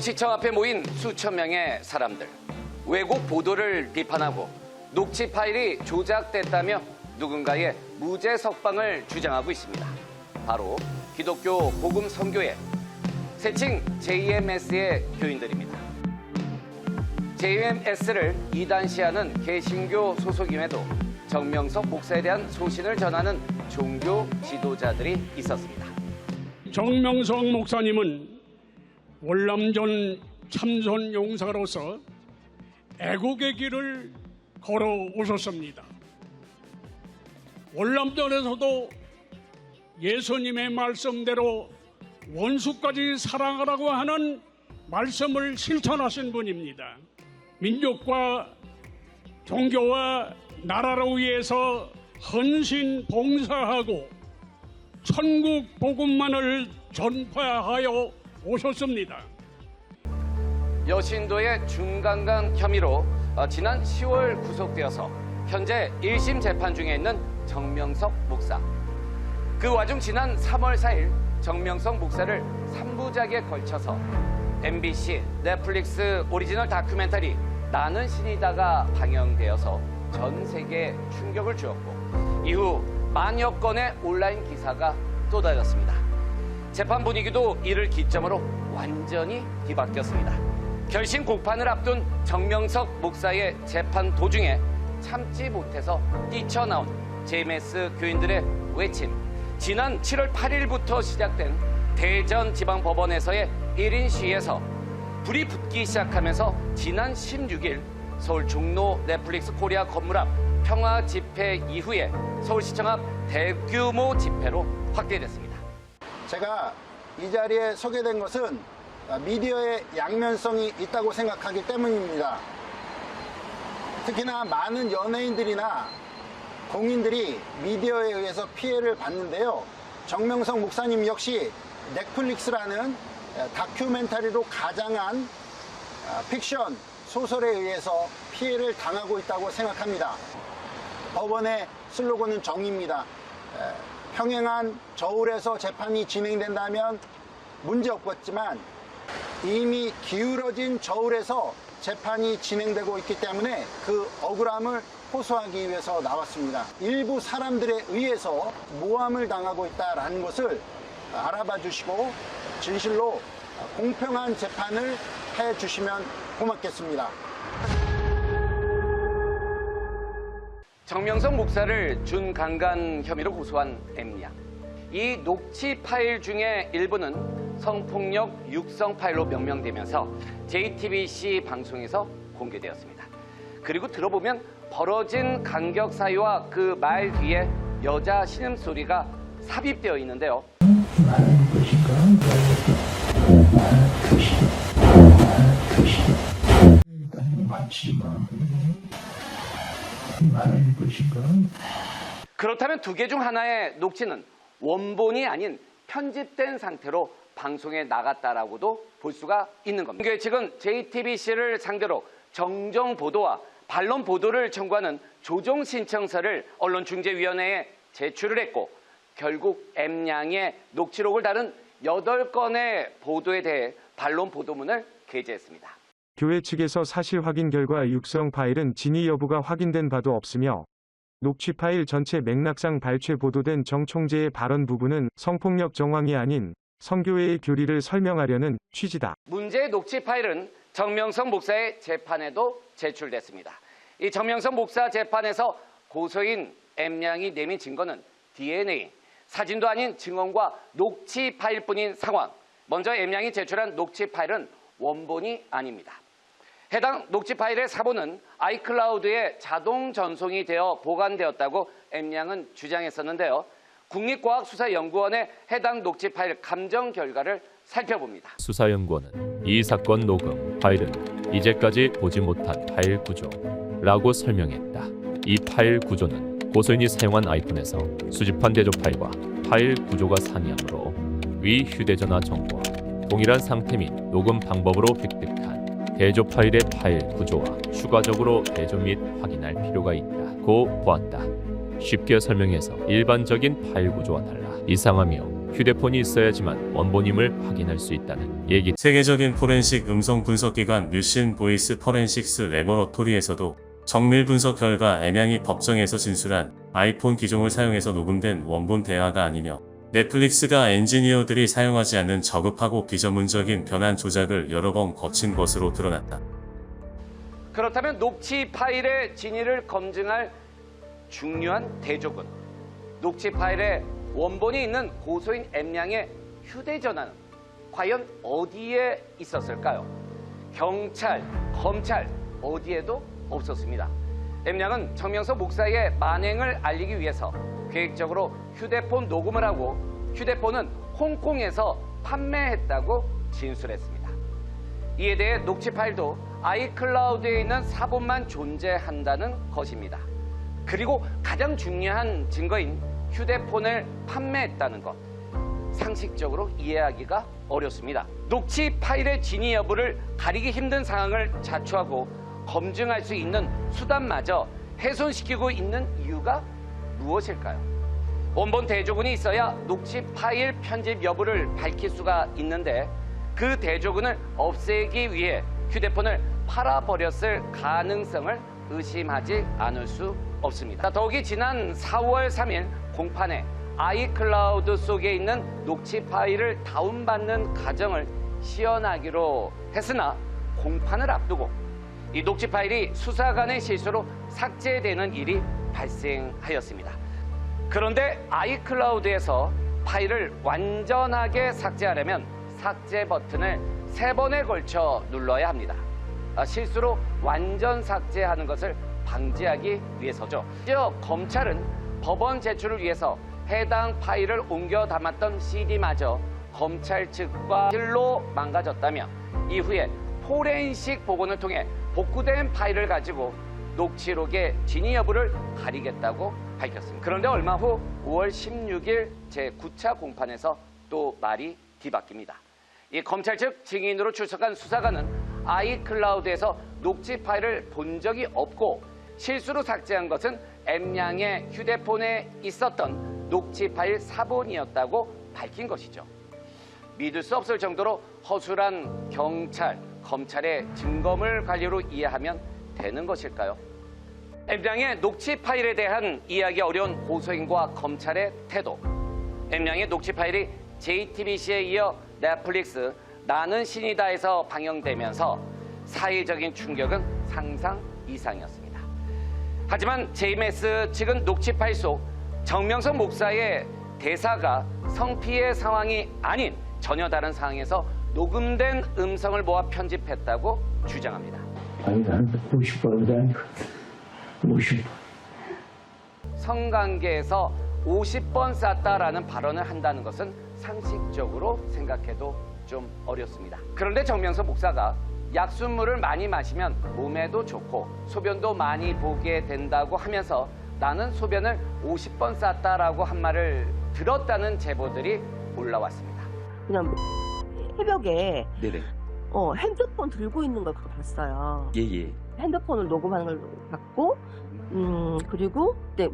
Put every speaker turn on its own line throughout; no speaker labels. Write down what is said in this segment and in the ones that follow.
서울시청 앞에 모인 수천 명의 사람들. 왜곡 보도를 비판하고 녹취 파일이 조작됐다며 누군가의 무죄 석방을 주장하고 있습니다. 바로 기독교 복음 선교회 세칭 JMS의 교인들입니다. JMS를 이단시하는 개신교 소속임에도 정명석 목사에 대한 소신을 전하는 종교 지도자들이 있었습니다.
정명석 목사님은 월남전 참선 용사로서 애국의 길을 걸어오셨습니다. 월남전에서도 예수님의 말씀대로 원수까지 사랑하라고 하는 말씀을 실천하신 분입니다. 민족과 종교와 나라를 위해서 헌신 봉사하고 천국 복음만을 전파하여 오셨습니다.
여신도의 중간간 혐의로 어, 지난 10월 구속되어서 현재 1심 재판 중에 있는 정명석 목사. 그 와중 지난 3월 4일 정명석 목사를 3부작에 걸쳐서 MBC, 넷플릭스 오리지널 다큐멘터리 나는 신이다가 방영되어서 전 세계에 충격을 주었고 이후 만여 건의 온라인 기사가 쏟아졌습니다. 재판 분위기도 이를 기점으로 완전히 뒤바뀌었습니다. 결심 공판을 앞둔 정명석 목사의 재판 도중에 참지 못해서 뛰쳐나온 JMS 교인들의 외침. 지난 7월 8일부터 시작된 대전 지방법원에서의 1인 시위에서 불이 붙기 시작하면서 지난 16일 서울 종로 넷플릭스 코리아 건물 앞 평화 집회 이후에 서울시청 앞 대규모 집회로 확대됐습니다.
제가 이 자리에 서게 된 것은 미디어의 양면성이 있다고 생각하기 때문입니다. 특히나 많은 연예인들이나 공인들이 미디어에 의해서 피해를 받는데요. 정명석 목사님 역시 넷플릭스라는 다큐멘터리로 가장한 아, 픽션 소설에 의해서 피해를 당하고 있다고 생각합니다. 법원의 슬로건은 정의입니다. 에, 평행한 저울에서 재판이 진행된다면 문제 없겠지만 이미 기울어진 저울에서 재판이 진행되고 있기 때문에 그 억울함을 호소하기 위해서 나왔습니다. 일부 사람들에 의해서 모함을 당하고 있다는 것을 알아봐 주시고 진실로 공평한 재판을 해 주시면 고맙겠습니다.
정명석 목사를 준강간 혐의로 고소한 M양. 이 녹취 파일 중에 일부는 성폭력 육성 파일로 명명되면서 JTBC 방송에서 공개되었습니다. 그리고 들어보면 벌어진 간격 사유와 그 말 뒤에 여자 신음소리가 삽입되어 있는데요.
것인가?
그렇다면 두 개 중 하나의 녹취는 원본이 아닌 편집된 상태로 방송에 나갔다라고도 볼 수가 있는 겁니다. 이게 지금 JTBC를 상대로 정정 보도와 반론 보도를 청구하는 조정 신청서를 언론중재위원회에 제출을 했고 결국 M양의 녹취록을 다룬 8건의 보도에 대해 반론 보도문을 게재했습니다.
교회 측에서 사실 확인 결과 육성 파일은 진위 여부가 확인된 바도 없으며 녹취 파일 전체 맥락상 발췌 보도된 정 총재의 발언 부분은 성폭력 정황이 아닌 성교회의 교리를 설명하려는 취지다.
문제의 녹취 파일은 정명석 목사의 재판에도 제출됐습니다. 이 정명석 목사 재판에서 고소인 M양이 내민 증거는 DNA, 사진도 아닌 증언과 녹취 파일뿐인 상황. 먼저 M양이 제출한 녹취 파일은 원본이 아닙니다. 해당 녹취 파일의 사본은 아이클라우드에 자동 전송이 되어 보관되었다고 M양은 주장했었는데요. 국립과학수사연구원의 해당 녹취 파일 감정 결과를 살펴봅니다.
수사연구원은 이 사건 녹음 파일은 이제까지 보지 못한 파일 구조라고 설명했다. 이 파일 구조는 고소인이 사용한 아이폰에서 수집한 대조 파일과 파일 구조가 상이하므로 위 휴대전화 정보와 동일한 상태 및 녹음 방법으로 획득한 대조 파일의 파일 구조와 추가적으로 대조 및 확인할 필요가 있다고 보았다. 쉽게 설명해서 일반적인 파일 구조와 달라 이상하며 휴대폰이 있어야지만 원본임을 확인할 수 있다는 얘기.
세계적인 포렌식 음성 분석 기관 뮤신 보이스 포렌식스 레버러토리에서도 정밀 분석 결과 애명이 법정에서 진술한 아이폰 기종을 사용해서 녹음된 원본 대화가 아니며 넷플릭스가 엔지니어들이 사용하지 않는 저급하고 비전문적인 변환 조작을 여러 번 거친 것으로 드러났다.
그렇다면 녹취 파일의 진위를 검증할 중요한 대조군. 녹취 파일의 원본이 있는 고소인 M양의 휴대전화는 과연 어디에 있었을까요? 경찰, 검찰 어디에도 없었습니다. M양은 정명석 목사의 만행을 알리기 위해서 계획적으로 휴대폰 녹음을 하고 휴대폰은 홍콩에서 판매했다고 진술했습니다. 이에 대해 녹취 파일도 아이클라우드에 있는 사본만 존재한다는 것입니다. 그리고 가장 중요한 증거인 휴대폰을 판매했다는 것. 상식적으로 이해하기가 어렵습니다. 녹취 파일의 진위 여부를 가리기 힘든 상황을 자초하고 검증할 수 있는 수단마저 훼손시키고 있는 이유가 무엇일까요? 원본 대조군이 있어야 녹취 파일 편집 여부를 밝힐 수가 있는데 그 대조군을 없애기 위해 휴대폰을 팔아버렸을 가능성을 의심하지 않을 수 없습니다. 더욱이 지난 4월 3일 공판에 아이클라우드 속에 있는 녹취 파일을 다운받는 과정을 시연하기로 했으나 공판을 앞두고 이 녹취 파일이 수사관의 실수로 삭제되는 일이 발생하였습니다. 그런데 아이클라우드에서 파일을 완전하게 삭제하려면 삭제 버튼을 세 번에 걸쳐 눌러야 합니다. 아, 실수로 완전 삭제하는 것을 방지하기 위해서죠. 심지어 검찰은 법원 제출을 위해서 해당 파일을 옮겨 담았던 CD마저 검찰 측과 실로 망가졌다며 이후에 포렌식 복원을 통해 복구된 파일을 가지고 녹취록의 진위 여부를 가리겠다고 밝혔습니다. 그런데 얼마 후 5월 16일 제9차 공판에서 또 말이 뒤바뀝니다. 이 검찰 측 증인으로 출석한 수사관은 아이클라우드에서 녹취 파일을 본 적이 없고 실수로 삭제한 것은 M양의 휴대폰에 있었던 녹취 파일 사본이었다고 밝힌 것이죠. 믿을 수 없을 정도로 허술한 경찰, 검찰의 증거물 관리로 이해하면 되는 것일까요? M양의 녹취 파일에 대한 이해하기 어려운 고소인과 검찰의 태도. M양의 녹취 파일이 JTBC에 이어 넷플릭스 나는 신이다에서 방영되면서 사회적인 충격은 상상 이상이었습니다. 하지만 JMS 측은 녹취 파일 속 정명석 목사의 대사가 성피해 상황이 아닌 전혀 다른 상황에서 녹음된 음성을 모아 편집했다고 주장합니다.
아니 나는 50번도 아니고 50번
성관계에서 50번 쌌다라는 발언을 한다는 것은 상식적으로 생각해도 좀 어렵습니다. 그런데 정명석 목사가 약수물을 많이 마시면 몸에도 좋고 소변도 많이 보게 된다고 하면서 나는 소변을 50번 쌌다라고 한 말을 들었다는 제보들이 올라왔습니다.
그냥 새벽에
네네.
어, 핸드폰 들고 있는 걸 그거 봤어요.
예, 예.
핸드폰을 녹음하는 걸 봤고, 음, 그리고 그때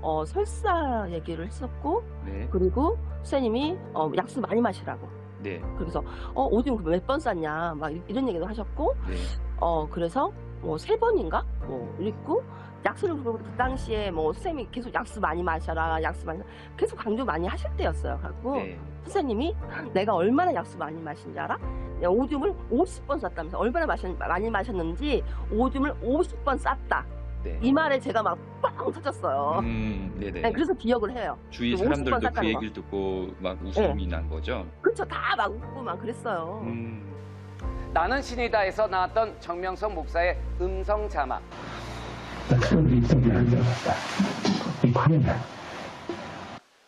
어, 설사 얘기를 했었고,
네.
그리고 선생님이 어, 약수 많이 마시라고.
네.
그래서 어, 오줌 몇 번 쌌냐, 막 이- 이런 얘기도 하셨고,
네.
어, 그래서 뭐 세 번인가? 뭐 이랬고, 약수를 그 당시에 뭐 선생님이 계속 약수 많이 마셔라, 약수 많이, 계속 강조 많이 하실 때였어요. 갖고,
네.
선생님이 내가 얼마나 약수 많이 마신지 알아? 내가 오줌을 50번 쌌다면서 얼마나 마셨, 많이 마셨는지 오줌을 50번 쌌다.
네.
이 말에 제가 막빵 터졌어요.
음, 네네.
네, 그래서 기억을 해요.
주위
50번
사람들도 그
쌌다는
얘기를 듣고 막 웃음이 난 거죠.
그렇죠. 다 막 웃고 막 그랬어요.
음.
나는 신이다에서 나왔던 정명석 목사의 음성 자막.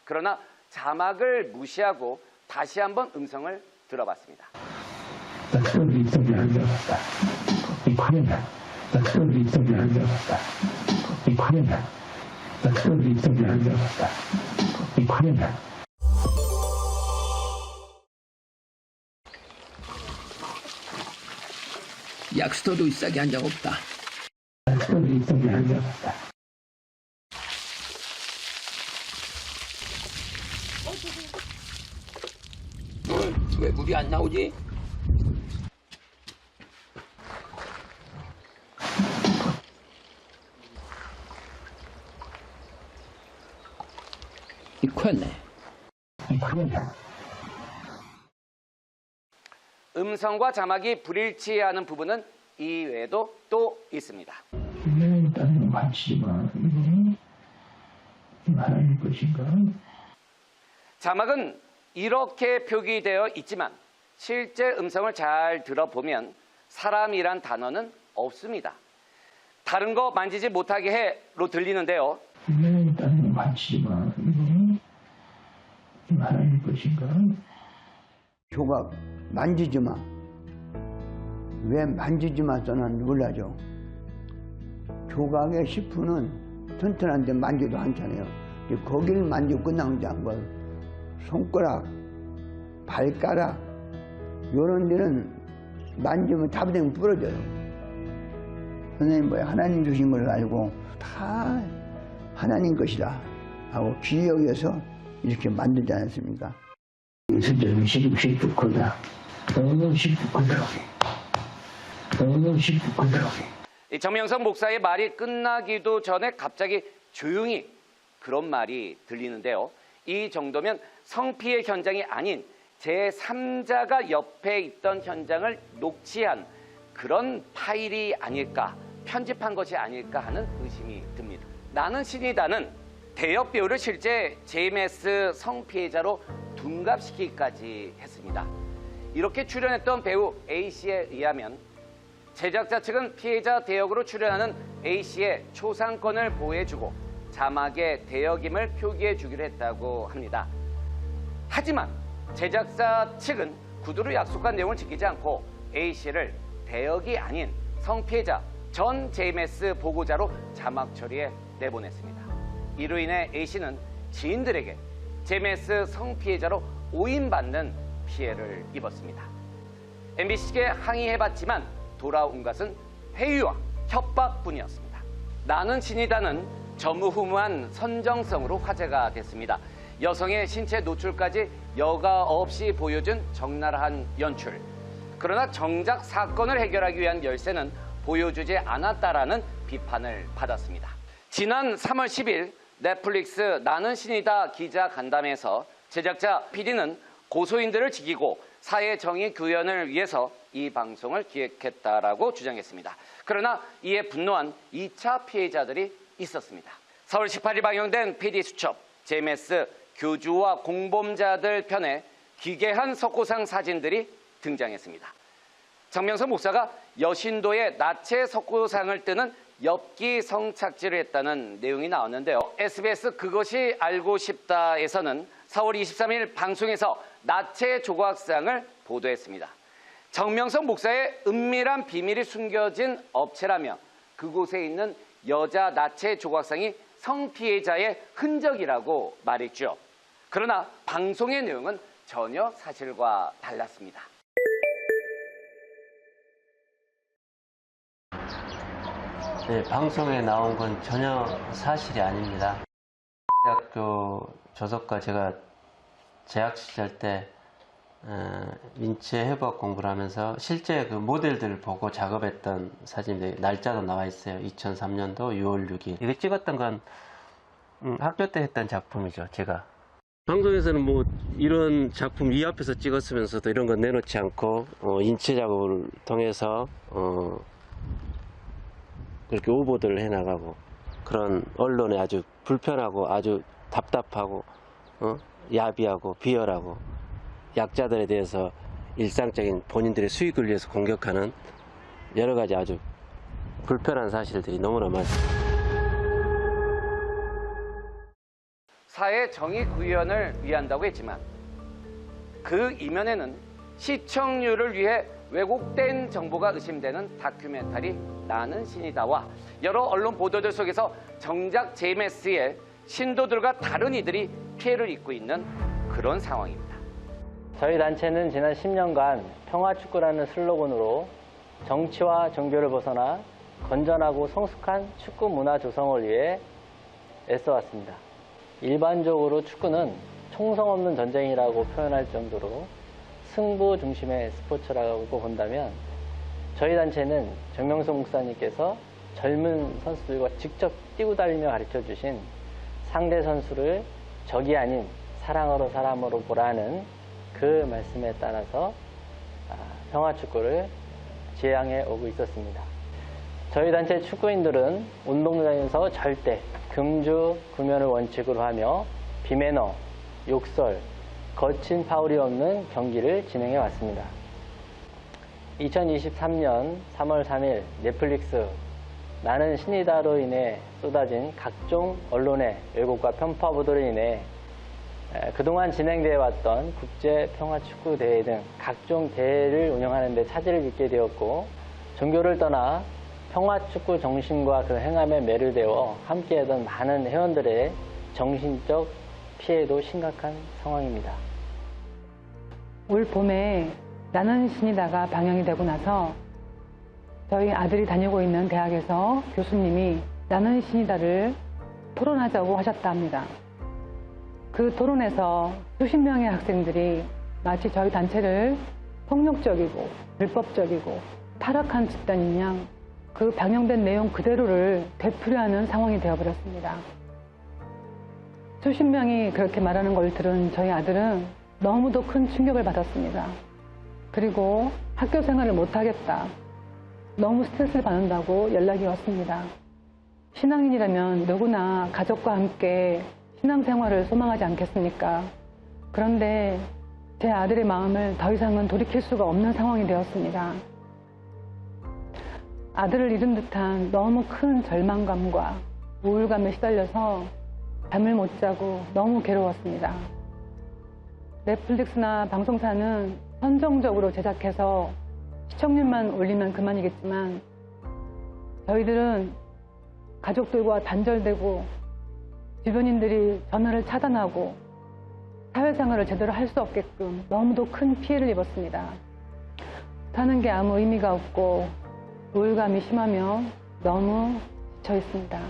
그러나 자막을 무시하고 다시 한번 음성을 들어봤습니다.
약수터도 싸게 한 적 없다.
나 그런 일성이 아니었다
왜 물이 안 나오지? 이 났네.
음성과 자막이 불일치하는 부분은 이외에도 또 있습니다.
이거는 하나님 것인가?
자막은 이렇게 표기되어 있지만 실제 음성을 잘 들어보면 사람이란 단어는 없습니다. 다른 거 만지지 못하게 해로 들리는데요.
분명히 만지지만 이거는 하나님 것인가?
조각 만지지 마. 왜 만지지 마 써놨는지 몰라죠. 조각의 시프는 튼튼한데 만져도 않잖아요. 거기를 만지고 끝나는 줄안 걸. 손가락, 발가락, 요런 데는 만지면 잡아당기면 부러져요. 선생님 뭐야 하나님 주신 걸 알고 다 하나님 것이다 하고 귀히 여겨서 이렇게 만들지 않았습니까?
선생님 시급시급하다. 너무 시급하다. 너무.
이 정명성 목사의 말이 끝나기도 전에 갑자기 조용히 그런 말이 들리는데요. 이 정도면 성피해 현장이 아닌 제3자가 옆에 있던 현장을 녹취한 그런 파일이 아닐까, 편집한 것이 아닐까 하는 의심이 듭니다. 나는 신이다는 대역 배우를 실제 JMS 성피해자로 둔갑시키기까지 했습니다. 이렇게 출연했던 배우 A씨에 의하면 제작자 측은 피해자 대역으로 출연하는 A씨의 초상권을 보호해주고 자막에 대역임을 표기해 주기로 했다고 합니다. 하지만 제작자 측은 구두로 약속한 내용을 지키지 않고 A씨를 대역이 아닌 성피해자 전 JMS 보고자로 자막 처리해 내보냈습니다. 이로 인해 A씨는 지인들에게 JMS 성피해자로 오인받는 피해를 입었습니다. MBC에 항의해봤지만 돌아온 것은 회유와 협박뿐이었습니다. 나는 신이다는 전무후무한 선정성으로 화제가 됐습니다. 여성의 신체 노출까지 여과 없이 보여준 적나라한 연출. 그러나 정작 사건을 해결하기 위한 열쇠는 보여주지 않았다라는 비판을 받았습니다. 지난 3월 10일 넷플릭스 나는 신이다 기자 간담회에서 제작자 PD는 고소인들을 지키고 사회 정의 구현을 위해서 이 방송을 기획했다라고 주장했습니다. 그러나 이에 분노한 2차 피해자들이 있었습니다. 4월 18일 방영된 PD 수첩 JMS 교주와 공범자들 편에 기괴한 석고상 사진들이 등장했습니다. 정명선 목사가 여신도의 나체 석고상을 뜨는 엽기 성착지를 했다는 내용이 나왔는데요. SBS 그것이 알고 싶다에서는 4월 23일 방송에서 나체 조각상을 보도했습니다. 정명선 목사의 은밀한 비밀이 숨겨진 업체라며 그곳에 있는 여자 나체 조각상이 성피해자의 흔적이라고 말했죠. 그러나 방송의 내용은 전혀 사실과 달랐습니다.
네, 방송에 나온 건 전혀 사실이 아닙니다. 대학교 조석과 제가 재학 시절 때 어, 민체 회복 공부를 하면서 실제 그 모델들을 보고 작업했던 사진인데 날짜도 나와 있어요. 2003년도 6월 6일. 이거 찍었던 건 음, 학교 때 했던 작품이죠. 제가. 방송에서는 뭐 이런 작품 이 앞에서 찍었으면서도 이런 건 내놓지 않고 어, 인체 작업을 통해서 어, 그렇게 오보들을 해나가고 그런 언론에 아주 불편하고 아주 답답하고 어? 야비하고 비열하고 약자들에 대해서 일상적인 본인들의 수익을 위해서 공격하는 여러 가지 아주 불편한 사실들이 너무나 많습니다.
사회 정의 구현을 위한다고 했지만 그 이면에는 시청률을 위해 왜곡된 정보가 의심되는 다큐멘터리 나는 신이다와 여러 언론 보도들 속에서 정작 JMS의 신도들과 다른 이들이 피해를 입고 있는 그런 상황입니다.
저희 단체는 지난 10년간 평화축구라는 슬로건으로 정치와 종교를 벗어나 건전하고 성숙한 축구 문화 조성을 위해 애써왔습니다. 일반적으로 축구는 총성 없는 전쟁이라고 표현할 정도로 승부 중심의 스포츠라고 본다면 저희 단체는 정명석 목사님께서 젊은 선수들과 직접 뛰고 달리며 가르쳐 주신 상대 선수를 적이 아닌 사랑으로 사람으로 보라는 그 말씀에 따라서 아, 평화축구를 지향해 오고 있었습니다. 저희 단체 축구인들은 운동장에서 절대 금주 구면을 원칙으로 하며 비매너, 욕설, 거친 파울이 없는 경기를 진행해 왔습니다. 2023년 3월 3일 넷플릭스 나는 신이다로 인해 쏟아진 각종 언론의 왜곡과 편파 보도로 인해 에, 그동안 진행되어 왔던 국제 평화 축구 대회 등 각종 대회를 운영하는 데 차질을 빚게 되었고 종교를 떠나 평화 축구 정신과 그 행함에 매료되어 함께하던 많은 회원들의 정신적 피해도 심각한 상황입니다.
올 봄에 나는 신이다가 방영이 되고 나서 저희 아들이 다니고 있는 대학에서 교수님이 나는 신이다를 토론하자고 하셨다 합니다. 그 토론에서 수십 명의 학생들이 마치 저희 단체를 폭력적이고 불법적이고 타락한 집단인 양 그 방영된 내용 그대로를 되풀이하는 상황이 되어버렸습니다. 수십 명이 그렇게 말하는 걸 들은 저희 아들은 너무도 큰 충격을 받았습니다. 그리고 학교 생활을 못하겠다. 너무 스트레스를 받는다고 연락이 왔습니다. 신앙인이라면 누구나 가족과 함께 신앙생활을 소망하지 않겠습니까? 그런데 제 아들의 마음을 더 이상은 돌이킬 수가 없는 상황이 되었습니다. 아들을 잃은 듯한 너무 큰 절망감과 우울감에 시달려서 잠을 못 자고 너무 괴로웠습니다. 넷플릭스나 방송사는 선정적으로 제작해서 시청률만 올리면 그만이겠지만 저희들은 가족들과 단절되고 주변인들이 전화를 차단하고 사회생활을 제대로 할 수 없게끔 너무도 큰 피해를 입었습니다. 사는 게 아무 의미가 없고 우울감이 심하며 너무 지쳐 있습니다.